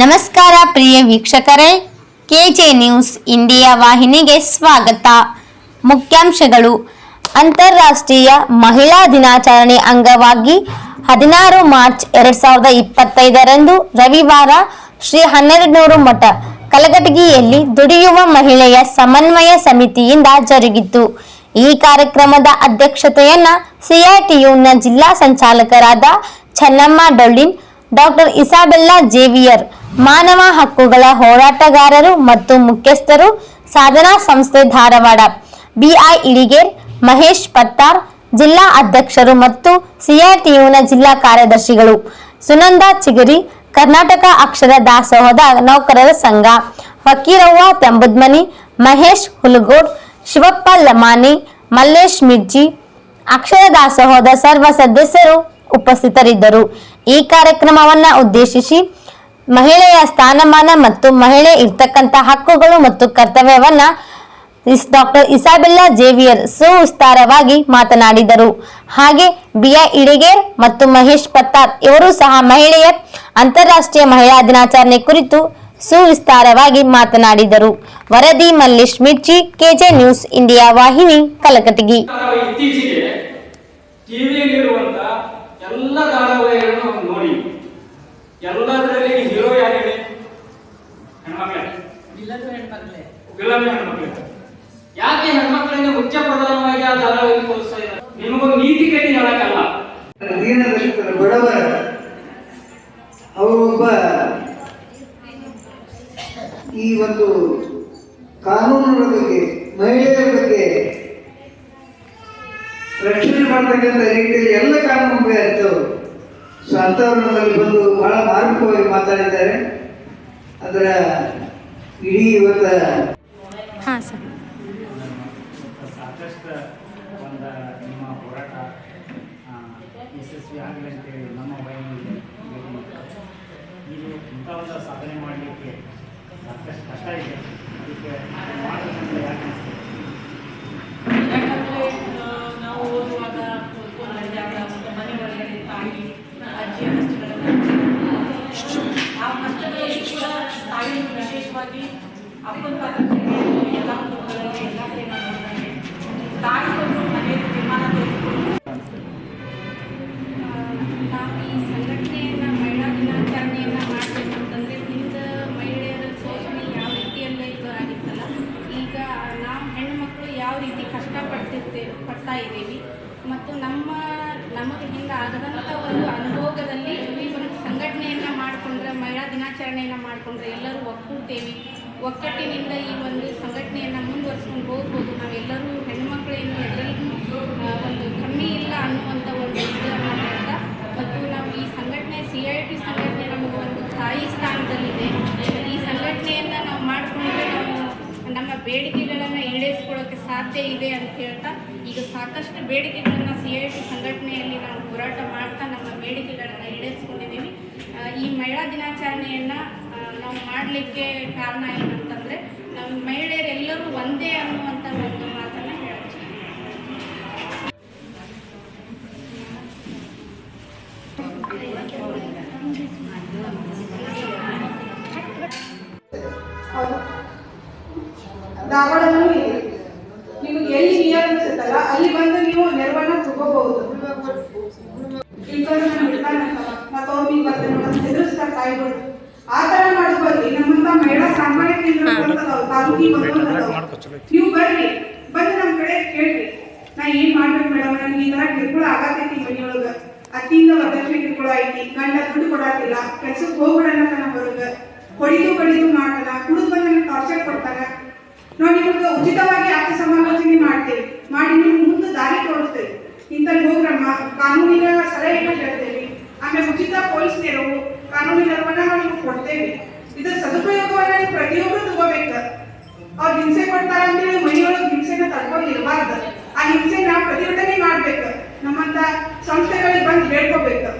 ನಮಸ್ಕಾರ ಪ್ರಿಯ ವೀಕ್ಷಕರೇ, K J news India ವಾಹಿನಿಗೆ ಸ್ವಾಗತ. ಮುಖ್ಯಾಂಶಗಳು. ಅಂತಾರಾಷ್ಟ್ರೀಯ ಮಹಿಳಾ ದಿನಾಚರಣೆ ಅಂಗವಾಗಿ ಹದಿನಾರು ಮಾರ್ಚ್ ಎರಡ್ ಸಾವಿರದ ಇಪ್ಪತ್ತೈದರಂದು ರವಿವಾರ ಶ್ರೀ ಹನ್ನೆರಡುನೂರು ಮಠ, ಕಲಘಟಗಿಯಲ್ಲಿ ದುಡಿಯುವ ಮಹಿಳೆಯ ಸಮನ್ವಯ ಸಮಿತಿಯಿಂದ ಜರುಗಿತು. ಈ ಕಾರ್ಯಕ್ರಮದ ಅಧ್ಯಕ್ಷತೆಯನ್ನ ಸಿಆರ್ಟಿಯುನ ಜಿಲ್ಲಾ ಸಂಚಾಲಕರಾದ Chennamma Dollin, doctor Isabella Xavier ಮಾನವ ಹಕ್ಕುಗಳ ಹೋರಾಟಗಾರರು ಮತ್ತು ಮುಖ್ಯಸ್ಥರು ಸಾಧನಾ ಸಂಸ್ಥೆ ಧಾರವಾಡ. ಬಿಐ ಇಳಿಗೇರ್, ಮಹೇಶ್ ಪತ್ತಾರ್, ಜಿಲ್ಲಾ ಅಧ್ಯಕ್ಷರು ಮತ್ತು ಸಿಆರ್ಟಿಯುನ ಜಿಲ್ಲಾ ಕಾರ್ಯದರ್ಶಿಗಳು. ಸುನಂದ ಚಿಗರಿ, ಕರ್ನಾಟಕ ಅಕ್ಷರ ದಾಸೋಹದ ನೌಕರರ ಸಂಘ. ಫಕೀರವ್ವ ತಂಬುದ್ಮನಿ, ಮಹೇಶ್ ಹುಲಗೋಡ್, ಶಿವಪ್ಪ ಲಮಾನಿ, ಮಲ್ಲೇಶ್ ಮಿರ್ಜಿ, ಅಕ್ಷರ ದಾಸೋಹದ ಸರ್ವ ಸದಸ್ಯರು ಉಪಸ್ಥಿತರಿದ್ದರು. ಈ ಕಾರ್ಯಕ್ರಮವನ್ನು ಉದ್ದೇಶಿಸಿ ಮಹಿಳೆಯ ಸ್ಥಾನಮಾನ ಮತ್ತು ಮಹಿಳೆ ಇರ್ತಕ್ಕಂಥ ಹಕ್ಕುಗಳು ಮತ್ತು ಕರ್ತವ್ಯವನ್ನ ಡಾಕ್ಟರ್ ಇಸಾಬೆಲ್ಲಾ ಜೇವಿಯರ್ ಸುವಿಸ್ತಾರವಾಗಿ ಮಾತನಾಡಿದರು. ಹಾಗೆ ಬಿಯಾ ಇಡಿಗೇರ್ ಮತ್ತು ಮಹೇಶ್ ಪತ್ತಾರ್ ಇವರು ಸಹ ಮಹಿಳೆಯ ಅಂತಾರಾಷ್ಟ್ರೀಯ ಮಹಿಳಾ ದಿನಾಚರಣೆ ಕುರಿತು ಸುವಿಸ್ತಾರವಾಗಿ ಮಾತನಾಡಿದರು. ವರದಿ Mallesh Mirchi, KJ news India ವಾಹಿನಿ, ಕಲಕಟಗಿ. ಎಲ್ಲ ಧಾರಾವಾಹಿಗಳನ್ನು ನೋಡಿ ಎಲ್ಲದರಲ್ಲಿ ಹೆಣ್ಮಕ್ಳೇ ವಿಲನ್ ಯಾಕೆ ಹೆಣ್ಮಕ್ಳಿಂದ ಮುಖ್ಯ ಪ್ರಧಾನವಾಗಿ ಆ ಧಾರಾವಾಹಿ ತೋರಿಸ್ತಾ ಇದ್ದಾರೆ? ನಿಮಗೊಂದು ನೀತಿ ಕತೆ ಹೇಳಕ್ಕಲ್ಲ ದೀನದಲಿತರ ಬಡವರ, ಅವರೊಬ್ಬ ಈ ಒಂದು ಕಾನೂನುಗಳ ಬಗ್ಗೆ, ಮಹಿಳೆಯರ ಬಗ್ಗೆ ರಕ್ಷಣೆ ಮಾಡ್ತಕ್ಕಂಥ ರೀತಿಯಲ್ಲಿ ಎಲ್ಲ ಕಾನೂನುಗಳು ಇತ್ತು. ಸೊ ಬಂದು ಬಹಳ ಮಾರ್ಮಿಕವಾಗಿ ಮಾತಾಡಿದ್ದಾರೆ. ಅದರ ಇಡೀ ಇವತ್ತ ಹಾಂ ಸರ್ ಸಾಕಷ್ಟು ಒಂದು ನಿಮ್ಮ ಹೋರಾಟ ಆ, ಯಶಸ್ವಿ ಆಗಲಿ ಅಂತೇಳಿ ನಮ್ಮ ವಯಸ್ಸಿನಲ್ಲಿ ಇದು ಇಂಥ ಒಂದು ಸಾಧನೆ ಮಾಡಲಿಕ್ಕೆ ಸಾಕಷ್ಟು ಕಷ್ಟ ಇದೆ. ಅದಕ್ಕೆ ಮಾಡಬೇಕಂತ ಯಾಕೆ ಅನಿಸ್ತು? ಯಾಕಂದ್ರೆ ಆ, ನಾವು ಓದುವಾಗ ಓದ್ಕೊಂಡ ಜಾಗ ಮತ್ತು ಮನೆ ಒಳಗಡೆ ತಾಯಿ ಅಜ್ಜಿಯ ಕಷ್ಟಗಳನ್ನು ಆ ಕಷ್ಟಗಳಲ್ಲಿ ಕೂಡ ತಾಯಿ ವಿಶೇಷವಾಗಿ ಅಪ್ಪನ ಪಾತ್ರ ಇದ್ದೀವಿ. ಮತ್ತು ನಮ್ಮ, ನಮಗೆ ಹಿಂದೆ ಆಗದಂಥ ಒಂದು ಅನುಭೋಗದಲ್ಲಿ ಈ ಒಂದು ಸಂಘಟನೆಯನ್ನು ಮಾಡಿಕೊಂಡ್ರೆ, ಮಹಿಳಾ ದಿನಾಚರಣೆಯನ್ನು ಮಾಡಿಕೊಂಡ್ರೆ ಎಲ್ಲರೂ ಒಕ್ಕೂಡ್ತೇವೆ ಒಕ್ಕಟ್ಟಿನಿಂದ ಈ ಒಂದು ಸಂಘಟನೆಯನ್ನು ಮುಂದುವರ್ಸ್ಕೊಂಡು ಹೋಗ್ಬೋದು. ನಾವೆಲ್ಲರೂ ಹೆಣ್ಮಕ್ಳೇನು ಎಲ್ಲರಿಗೂ ಒಂದು ಕಮ್ಮಿ ಇಲ್ಲ ಅನ್ನುವಂಥ ಒಂದು ಹೇಳ್ತಾ ಮತ್ತು ನಾವು ಈ ಸಂಘಟನೆ, ಸಿ ಐ ಟಿ ಸಂಘಟನೆ ನಮಗೆ ಒಂದು ತಾಯಿ ಸ್ಥಾನದಲ್ಲಿದೆ. ಈ ಸಂಘಟನೆಯನ್ನು ನಾವು ಮಾಡಿಕೊಂಡ್ರೆ ನಾವು ನಮ್ಮ ಬೇಡಿಕೆಗಳನ್ನು ಈಡೇರಿಸ್ಕೊಳ್ಳೋಕ್ಕೆ ಸಾಧ್ಯ ಇದೆ ಅಂತ ಹೇಳ್ತಾ ಈಗ ಸಾಕಷ್ಟು ಬೇಡಿಕೆಗಳನ್ನು ಸಿ ಐ ಟಿ ಸಂಘಟನೆಯಲ್ಲಿ ನಾವು ಹೋರಾಟ ಮಾಡ್ತಾ ನಮ್ಮ ಬೇಡಿಕೆಗಳನ್ನು ಈಡೇರಿಸ್ಕೊಂಡಿದ್ದೀವಿ. ಈ ಮಹಿಳಾ ದಿನಾಚರಣೆಯನ್ನು ನಾವು ಮಾಡಲಿಕ್ಕೆ ಕಾರಣ ಏನಂತಂದರೆ ನಮ್ಮ ಮಹಿಳೆಯರೆಲ್ಲರೂ ಒಂದೇ ಅನ್ನುವಂಥ ಒಂದು ಮಾತನ್ನು ಹೇಳ್ತೀನಿ ಧಾರವಾಡನೂ ಇದೆ ನಿಮಗೆ ಎಲ್ಲಿ ನಿಯರ್ ಅನ್ಸುತ್ತಲ್ಲ ಅಲ್ಲಿ ಬಂದು ನೀವು ನೆರವನ್ನ ತಗೋಬಹುದು ಇಳ್ಕೊಂಡು ನಾನು ಬಿಡ್ತಾನಂತವ ಮತ್ತೆ ಅವ್ರು ನೀವು ಬರ್ತಾರೆ ನೋಡೋದು ಹೆದರ್ಸ್ತಾರೆ ತಾಯಿಗಳು. ಆ ಥರ ಮಾಡೋದು ನಮ್ಮಂತ ಮಹಿಳಾ ಸಾಮಾನ್ಯ ಕೇಂದ್ರ ತಾಲೂಕಿಗೆ ನೀವು ಬರ್ರಿ ಬಂದು ನಮ್ಮ ಕಡೆ ಕೇಳ್ರಿ. ನಾ ಏನ್ ಮಾಡ್ಬೇಕು ಮೇಡಮ್? ನನಗೆ ಈ ತರ ಕಿರುಕುಳ ಆಗತೈತಿ ಮನೆಯೊಳಗ. ಅತ್ತಿಯಿಂದ ವರದಕ್ಷಿಣೆ ಕಿರುಕುಳ ಐತಿ ಗಂಡ ದುಡ್ಡು ಕೊಡಾತಿಲ್ಲ. ಕೆಲ್ಸಕ್ಕೆ ಹೋಗ್ಬಿಡಣ ನಮ್ಮ ಹೊರಗ. ಹೊಡಿದು ಬಡಿದು ಮಾಡ್ತಾನ. ಕುಡಿದು ಬಂದು ನನಗೆ ಟಾರ್ಚರ್ ಕೊಡ್ತಾನ. ನೋಡಿ ನಿಮಗೆ ಉಚಿತವಾಗಿ ಆತ್ಮ ಸಮಾಲೋಚನೆ ಕಾನೂನಿನ ಸಲಹೆಯನ್ನು ಹೇಳ್ತೇವೆ ಆಮೇಲೆ ಉಚಿತ ಪೊಲೀಸ್ ನೆರವು, ಕಾನೂನಿನ ನೆರವನ್ನ ಕೊಡ್ತೇವೆ. ಇದರ ಸದುಪಯೋಗವನ್ನ ಪ್ರತಿಯೊಬ್ಬರು ತಗೋಬೇಕು. ಅವ್ರು ಹಿಂಸೆ ಕೊಡ್ತಾರ ಅಂತೇಳಿ ಮನೆಯೊಳಗೆ ಹಿಂಸೆನ ತಡ್ಕೊಂಡು ಇರಬಾರ್ದು ಆ ಹಿಂಸೆ ನಾವು ಪ್ರತಿಭಟನೆ ಮಾಡ್ಬೇಕು. ನಮ್ಮಂತ ಸಂಸ್ಥೆಗಳಿಗೆ ಬಂದು ಹೇಳ್ಕೋಬೇಕು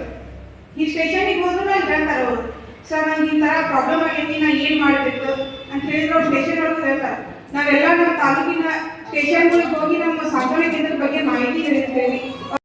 ಈ ಸ್ಟೇಷನಿಗೆ ಹೋದ್ರು ಅಲ್ಲಿ ಹೇಳ್ತಾರೆ ಅವರು. ಸರ್, ನಂಗೆ ಈ ತರ ಪ್ರಾಬ್ಲಮ್ ಆಗೈತಿ ನಾ ಏನ್ ಮಾಡ್ಬೇಕು? ಅಂತ ಹೇಳಿದ್ರು ಅವ್ರು ಸ್ಟೇಷನ್ ಒಳಗೆ ಹೇಳ್ತಾರೆ. ನಾವೆಲ್ಲ ನಮ್ಮ ತಾಲೂಕಿನ ಸ್ಟೇಷನ್ಗಳಿಗೆ ಹೋಗಿ ನಮ್ಮ ಕೇಂದ್ರದ ಬಗ್ಗೆ ಮಾಹಿತಿ ನೀಡುತ್ತೇವೆ